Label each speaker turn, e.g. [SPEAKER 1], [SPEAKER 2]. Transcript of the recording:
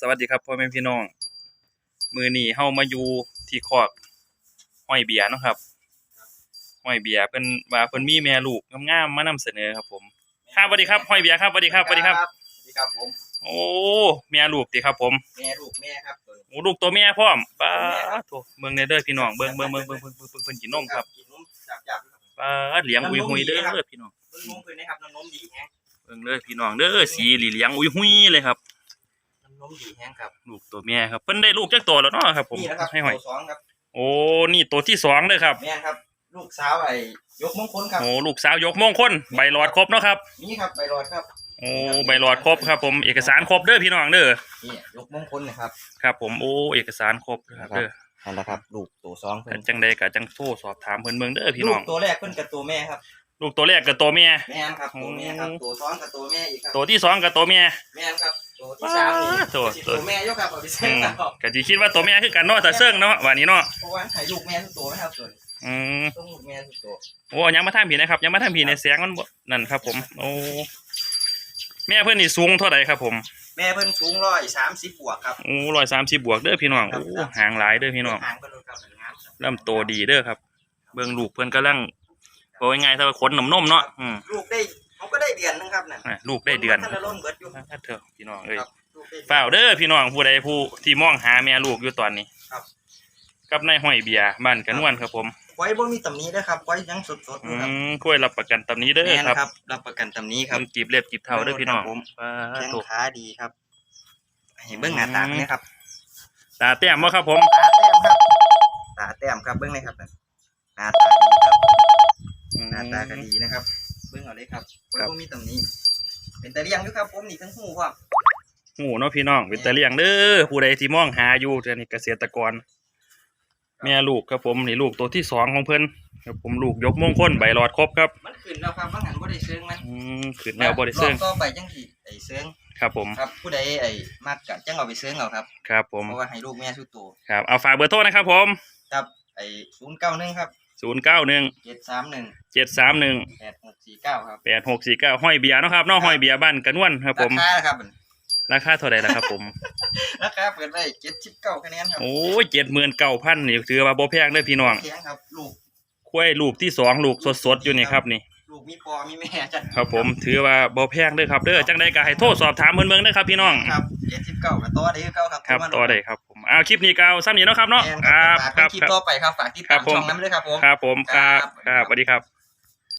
[SPEAKER 1] สวัสดีครับพ่อแม่พี่น้อง มือนี้เฮามาอยู่ที่คอกห้อยเบียร์เนาะครับห้อยเบียร์เพิ่นว่าเพิ่นมีแม่ลูกงามๆมานำเสนอครับ ผมครับสวัสดีครับห้อยเบียร์ครับสวัสดีครับสวัสดีครับ
[SPEAKER 2] สวัสดีครับผม
[SPEAKER 1] โอ้แม่ลูกติครับ ผม
[SPEAKER 2] แม่ลูกแม่ครับตัวนี้
[SPEAKER 1] โอ้ลูกตัวแม่พร้อมป้าดโถเบิ่งเด้อเด้อพี่น้องเบิ่งเบิ่งเบิ่งเบิ่งเบิ่งเบิ่งเบิ่งเพิ่นกินนมครับ
[SPEAKER 2] กินนมจากจาก
[SPEAKER 1] ป้าดเหลียงอุยหุยเด้อพี่น้อง
[SPEAKER 2] เพิ่งนมเพิ่นนะครับน้ำนมดีแฮง
[SPEAKER 1] เบิ่งเด้อพี่น้องเด้อสีเหลียงอุยหุยเลยครับ
[SPEAKER 2] น้ำน มดีแฮงครับ
[SPEAKER 1] ลูกตัวแม่ครับเพิ่นได้ลูกจักตัวแล้วเนาะครับ ผม
[SPEAKER 2] นี่นะครับ
[SPEAKER 1] ให้หอย
[SPEAKER 2] ตัวสองครับ
[SPEAKER 1] โอ้นี่ตัวที่สองเด้อครับ
[SPEAKER 2] แม่ครับ ลูกสาวไอ้ยกมงคลครับ
[SPEAKER 1] โอ้ลูกสาวยกมงคลใบหลอดครบเนาะครับ
[SPEAKER 2] นี่ครับใบรอดครับ
[SPEAKER 1] โอ้ใบหลอดครบครับ ผมเอกสารครบเด้อพี่น้องเด้อ
[SPEAKER 2] นี่ยกมงคลนะครับ
[SPEAKER 1] ครับ ผมโอ้เอกสารครบครับเด้อ
[SPEAKER 2] นั่นแหละครับลูกตัวสองเพิ่
[SPEAKER 1] กัน
[SPEAKER 2] น
[SPEAKER 1] จังใดก็จังโทรสอบถามเพิ่นเบิ่งเด้อพี่
[SPEAKER 2] ลู
[SPEAKER 1] น้อกง
[SPEAKER 2] ตัวแรกเพิ่นกับตัวแม่ครับ
[SPEAKER 1] ลูกตัวแรกกับตัวเมีย
[SPEAKER 2] แม่นครับตัวแม่ครับ
[SPEAKER 1] โอ้
[SPEAKER 2] ตัวสองกับตัวแม่อีกครับ
[SPEAKER 1] ตัวที่สองกับตัวเมีย
[SPEAKER 2] แม่นครับ ตัวที่สามนี่
[SPEAKER 1] ว้าตัว
[SPEAKER 2] สิตัวแม่อยกครับเอาไป
[SPEAKER 1] อื
[SPEAKER 2] ใส่
[SPEAKER 1] ม
[SPEAKER 2] ครับ
[SPEAKER 1] ก็สิคิดว่าตัวเมียคือกันเนาะแต่เซิงเนาะว่านี้เนาะ
[SPEAKER 2] เพราะว่าให้ลูกแม่ทุกตัวนะครับตัวนี้
[SPEAKER 1] อืม
[SPEAKER 2] ต้องลูกแม่ทุกตัว
[SPEAKER 1] โอ้ยังมาทางผีนะครับยังมาทางผีในเสียงมันบ่นั่นครับ ผม โอ้แม่เพิ่นนี่สูงเท่าใดครับผม
[SPEAKER 2] แม่เพิ่นสูงร้อยสามสิบบวกครับ
[SPEAKER 1] โอ้130บวกเด้อพี่น้อง
[SPEAKER 2] ครับ
[SPEAKER 1] โอ้หางหลายเด้อพี่น้อง
[SPEAKER 2] หางเพิ่นดูครับเป็นงามครับ
[SPEAKER 1] ลำโตวดีเด้อครับ เบิ่งลูกเพิ่นกำลังบอกง่ายๆถ้าว่าขนนมนมเนาะอืม
[SPEAKER 2] ลูกได้เขาก็ ได้เดือนนึงครับนั่น
[SPEAKER 1] อะลูกได้เดือน
[SPEAKER 2] ท่านละล้นเบิดอยู่
[SPEAKER 1] อะเถอะพี่น้องเอ้ย
[SPEAKER 2] ครับลูกได้
[SPEAKER 1] ฝ้าวเด้อพี่น้องผู้ใดผู้ที่มองหาแม่ลูกอยู่ตอนนี้
[SPEAKER 2] ครับ
[SPEAKER 1] กับนายห้อยเบียร์บ้านกระนวลครับผม
[SPEAKER 2] ไว้บ่มีตำหนี้นะครับไว้ยังสดๆอ
[SPEAKER 1] อื
[SPEAKER 2] ยู่ครับ
[SPEAKER 1] มกล้วยรับประกันตำนี้เด้อ
[SPEAKER 2] แม่น
[SPEAKER 1] ครับ
[SPEAKER 2] ครับรับประกันตำหนี้ครับ
[SPEAKER 1] มันจีบเล็บจีบเท่าเด้อพี่น้อง
[SPEAKER 2] ครับผม
[SPEAKER 1] ป้า
[SPEAKER 2] แข้ง
[SPEAKER 1] ตัว
[SPEAKER 2] ขาดีครับให้เบิ่งหน้าตาเนี่ยครับ
[SPEAKER 1] ตาแต้มบ่ครับผม
[SPEAKER 2] ตาแต้มครับตาแต้มครับเบิ่งเลยครับนั่นหน้าตาดีครับหน้าตาก็ดีนะครับ เบิ่งเอาเลยครับไว้บ่มีตำหนี้ เป็นตะเลียงอยู่ครับผมนี่ทั้งหูครับ
[SPEAKER 1] หมูเนาะพี่น้องเป็นตะเลียงเด้อผู้ใดที่มองหาอยู่เดี๋ยวนี้เกษตรกร แม่ลูกครับผมนี่ลูกตัวที่สองของเพิ่นครับผมลูกยกมงคลใบหลอดครบครับ
[SPEAKER 2] มันขึ้นแล้วครับว่างั้นบ่ได้เชิงมัน
[SPEAKER 1] อืมขึ้นแนวบ่ได้เซิง
[SPEAKER 2] รอบต่อไปจังสิไอ้เซิง
[SPEAKER 1] ครับผม
[SPEAKER 2] ครับ ผู้ใดไอ้มากกะจังเอาไปเซิงเอาครับ
[SPEAKER 1] ครับผม
[SPEAKER 2] เพราะว่าให้ลูกแม่ทุกตัว
[SPEAKER 1] ครับเอาฝากเบอร์โทรนะครับผม
[SPEAKER 2] ครับไอ้ศูนย์เก้าหนึ่งครับ
[SPEAKER 1] ศูนย์เก้าหนึ่ง
[SPEAKER 2] เจ็ดสามหนึ่ง
[SPEAKER 1] เจ็ดสามหนึ่ง
[SPEAKER 2] แปดหกสี่เก้าครับ
[SPEAKER 1] แปดหกสี่เก้าห้อยเบียร์เนาะครับเนาะห้อยเบียร์บ้านกระนวลครับผม
[SPEAKER 2] ราคาครับ
[SPEAKER 1] ราคาเท่าไหร่ล่ะครับ ผม
[SPEAKER 2] ราคาเปิดได้เจ็ดสิบเก้าคะแนนครับ
[SPEAKER 1] โอ้ยเจ็ดหมื่นเก้าพันนี่ถือว่าบ่แพงเด้อพี่น้อง
[SPEAKER 2] แข็งครับ ลูก
[SPEAKER 1] คุ้ยลูกที่สองลูกสดๆอยู่นี่ครับนี่
[SPEAKER 2] ลูกมีปอมีแม่จัด
[SPEAKER 1] ครับผมถือว่าบ่แพงเด้อครับเด้อจังใดก็ให้โทรสอบถามเพิ่นเบิ่งเด้อครับพี่น้อง
[SPEAKER 2] ครับเจ็ดสิบเก้ากับตัวได้คือเก้าครับ
[SPEAKER 1] ครับ
[SPEAKER 2] โทมา
[SPEAKER 1] ต่อได้ครับผมเอาคลิปนี้ก็เอาซ้ำนี้เนาะครับเนาะ
[SPEAKER 2] แม่น
[SPEAKER 1] ค
[SPEAKER 2] ค
[SPEAKER 1] รั
[SPEAKER 2] รั
[SPEAKER 1] บบค
[SPEAKER 2] ฝา
[SPEAKER 1] รั
[SPEAKER 2] ก
[SPEAKER 1] บ
[SPEAKER 2] คลิป
[SPEAKER 1] ครับ
[SPEAKER 2] ต่อไปครับฝากติด
[SPEAKER 1] ครั
[SPEAKER 2] ตา
[SPEAKER 1] บ
[SPEAKER 2] ม
[SPEAKER 1] ผม
[SPEAKER 2] ช่องนั้นด้วยครับผม
[SPEAKER 1] ครับผมครับ
[SPEAKER 2] ครับ
[SPEAKER 1] ครับสวัสดีครับ